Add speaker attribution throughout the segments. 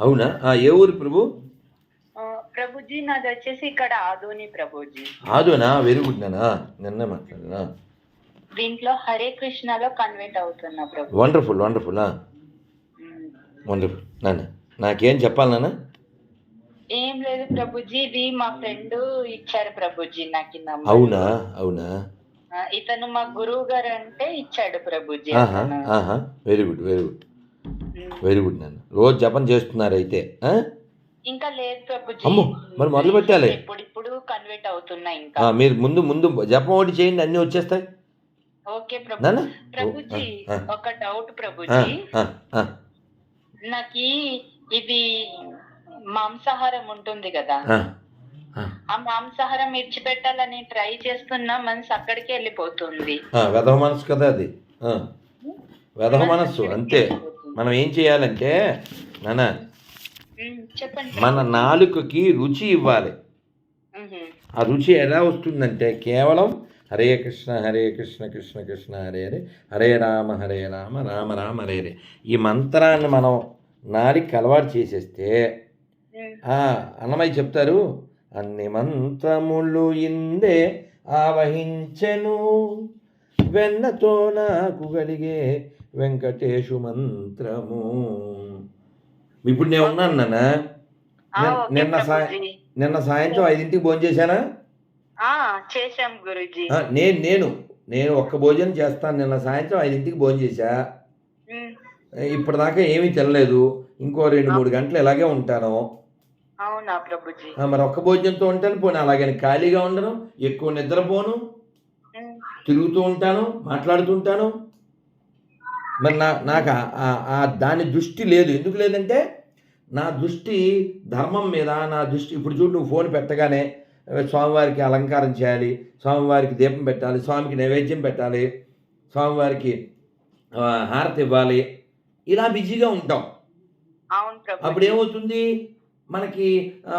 Speaker 1: అవునా? ఆ, ఏ ఊరు ప్రభు?
Speaker 2: ప్రభుజీ నాది వచ్చేసి ఇక్కడ ఆదోని ప్రభుజీ.
Speaker 1: ఆదునా? వెరీ గుడ్ నానా నిన్న మాట్లాడినా.
Speaker 2: దీంట్లో హరే కృష్ణలో కన్వర్ట్ అవుతున్నా ప్రభు.
Speaker 1: Wonderful wonderful. వండర్ఫుల్. నాన్న నాకేం చెప్పాలి నాన్న?
Speaker 2: ఏం లేదు ప్రభుజీ ఇది మా ఫ్రెండ్ ఇచ్చారు ప్రభుజీ నాకు.
Speaker 1: అవునా? అవునా?
Speaker 2: ఇతను మా గురువు గారు అంటే ఇచ్చాడు Prabhuji
Speaker 1: very good very good. Very good నాన్న. రోజు జపం చేస్తున్నారు అయితే?
Speaker 2: ఇంకా లేదు ప్రభుజీ.
Speaker 1: అమ్మో, మరి మొదలు పెట్టాలి.
Speaker 2: ఇప్పుడు కన్వర్ట్ అవుతున్నా
Speaker 1: ఆ,
Speaker 2: ఇంకా
Speaker 1: మీరు ముందు ముందు జపం ఒకటి చేయండి అన్నీ వచ్చేస్తాయి.
Speaker 2: ఓకే ప్రభు. ప్రభుజీ. ఒక డౌట్ ప్రభుజీ. నాకు ఇది మాంసాహారం ఉంటుంది కదా.
Speaker 1: ఆ,
Speaker 2: మాంసాహారం విడిచిపెట్టాలని ట్రై చేస్తున్నా మనసు అక్కడికి వెళ్ళిపోతుంది.
Speaker 1: వెధవ మనసు కదా అది. వెధవ మనస్సు అంతే. మనం ఏం చేయాలంటే నాన్న మన నాలుకకి రుచి ఇవ్వాలి. ఆ రుచి ఎలా వస్తుందంటే కేవలం హరే కృష్ణ హరే కృష్ణ కృష్ణ కృష్ణ హరే హరే హరే రామ హరే రామ రామ రామ హరే హరే. ఈ మంత్రాన్ని మనం నాడికి అలవాటు చేసేస్తే అన్నమయ్య చెప్తారు అన్ని మంత్రములు ఇందే ఆవహించెను. వెన్నతో నాకు కలిగే వెంకటేశు మంత్రము. ఇప్పుడు నేను ఉన్నాను నాన్న. నిన్న- సాయ-. నిన్న సాయంత్రం ఐదింటికి భోజనం చేశానా?
Speaker 2: చేశాం గురుజీ.
Speaker 1: నేను నేను నేను ఒక్క భోజనం చేస్తాను. నిన్న సాయంత్రం ఐదింటికి భోజనం చేశా. ఇప్పటిదాకా ఏమీ తినలేదు. ఇంకో రెండు మూడు గంటలు ఇలాగే ఉంటాను. మరి ఒక్క భోజనంతో ఉంటాను. పోనీ అలాగని ఖాళీగా ఉండను. ఎక్కువ నిద్రపోను. తిరుగుతూ ఉంటాను మాట్లాడుతుంటాను మరి నా నాకు దాని దృష్టి లేదు. ఎందుకు లేదంటే నా దృష్టి ధర్మం మీద నా దృష్టి ఇప్పుడు చూడు నువ్వు ఫోన్ పెట్టగానే స్వామివారికి అలంకారం చేయాలి స్వామివారికి దీపం పెట్టాలి స్వామికి నైవేద్యం పెట్టాలి స్వామివారికి హారతి ఇవ్వాలి. ఇలా బిజీగా ఉంటాం. అప్పుడు ఏమవుతుంది? మనకి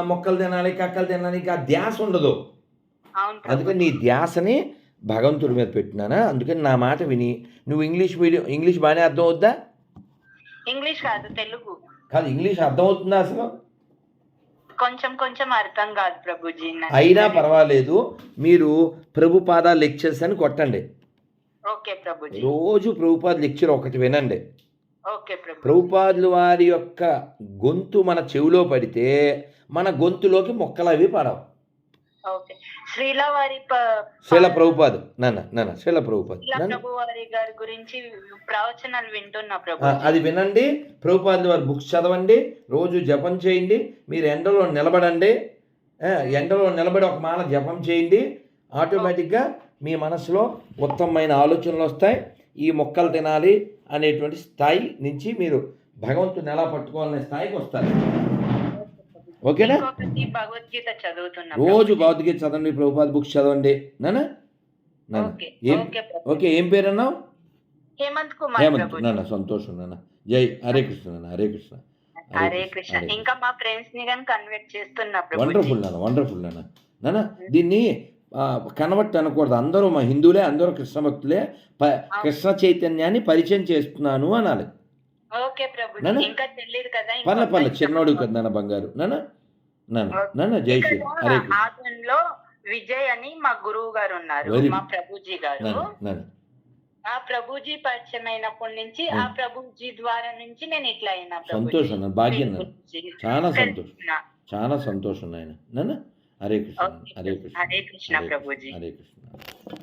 Speaker 1: మొక్కలు తినాలి కక్కలు తినాలి ఇంకా ధ్యాస ఉండదు. అందుకని నీ ధ్యాసని భగవంతుడి మీద పెట్టినానా? అందుకని నా మాట విని నువ్వు ఇంగ్లీష్ మీడియం ఇంగ్లీష్ బాగానే అర్థం అవుద్దా
Speaker 2: ఇంగ్లీష్ కాదు తెలుగు.
Speaker 1: కాదు ఇంగ్లీష్ అర్థం అవుతుందా అసలు?
Speaker 2: కొంచెం కొంచెం అర్థం కాదు ప్రభుజీ.
Speaker 1: అయినా పర్వాలేదు మీరు ప్రభుపాద లెక్చర్స్ అని కొట్టండి.
Speaker 2: ఓకే ప్రభుజీ.
Speaker 1: రోజు ప్రభుపాద లెక్చర్ ఒకటి వినండి.
Speaker 2: ఓకే ప్రభు
Speaker 1: ప్రభుపాదుల వారి యొక్క గొంతు మన చెవిలో పడితే మన గొంతులోకి మొక్కలు అవి పడవు.
Speaker 2: శ్రీల వారి
Speaker 1: ప్రభుపాద్. నాన్న నాన్న ప్రభుపాద్.
Speaker 2: శ్రీల
Speaker 1: నాన్న.
Speaker 2: ప్రభు వారి గారి గురించి ప్రవచనాలు వింటున్నా ప్రభు.
Speaker 1: అది వినండి. ప్రభుపాదుల వారి బుక్స్ చదవండి. రోజు జపం చేయండి. మీరు ఎండలో నిలబడండి. ఎండలో నిలబడి ఒక మాల జపం చేయండి. ఆటోమేటిక్గా మీ మనసులో ఉత్తమమైన ఆలోచనలు వస్తాయి. ఈ మొక్కలు తినాలి అనేటువంటి స్థాయి నుంచి మీరు భగవంతుని ఎలా పట్టుకోవాలనే స్థాయికి వస్తారు. ఓకేనా?
Speaker 2: భగవద్గీత చదువుతున్నా.
Speaker 1: రోజు భగవద్గీత చదవండి ప్రభుపాద బుక్స్ చదవండి. నాన్న
Speaker 2: ఓకే
Speaker 1: ఏం పేరు అన్నావు
Speaker 2: హేమంత్ కుమార్
Speaker 1: హేమంత్ నాన్న సంతోషం నాన్న జై హరే కృష్ణ నాన్న హరే కృష్ణ.
Speaker 2: హరే కృష్ణ ఇంకా మా ఫ్రెండ్స్ని కానీ కన్వర్ట్ చేస్తున్నా
Speaker 1: వండర్ఫుల్ నాన్న వండర్ఫుల్ నాన్న నాన్న దీన్ని కనబట్టి అనకూడదు. అందరూ మా హిందువులే అందరూ కృష్ణ భక్తులే. కృష్ణ చైతన్యాన్ని పరిచయం చేస్తున్నాను అనాలి. పర్లే పర్లే చిన్నోడు కదా నాన్న బంగారు. జై శ్రీ హరే
Speaker 2: ఆదంలో విజయ్ అని మా గురువు గారు ఉన్నారు మా. ప్రభుజీ గారు. ఆ ప్రభుజీ పరిచయం అయినప్పటి నుంచి ఆ. ప్రభుజీ ద్వారా నుంచి నేను ఇట్లా అయినా
Speaker 1: సంతోషం భాగ్యం. చాలా సంతోషం. చాలా సంతోషం నాయన. నాన్న హరే కృష్ణ. హరే కృష్ణ
Speaker 2: హరే కృష్ణ ప్రభుజీ.
Speaker 1: హరే కృష్ణ.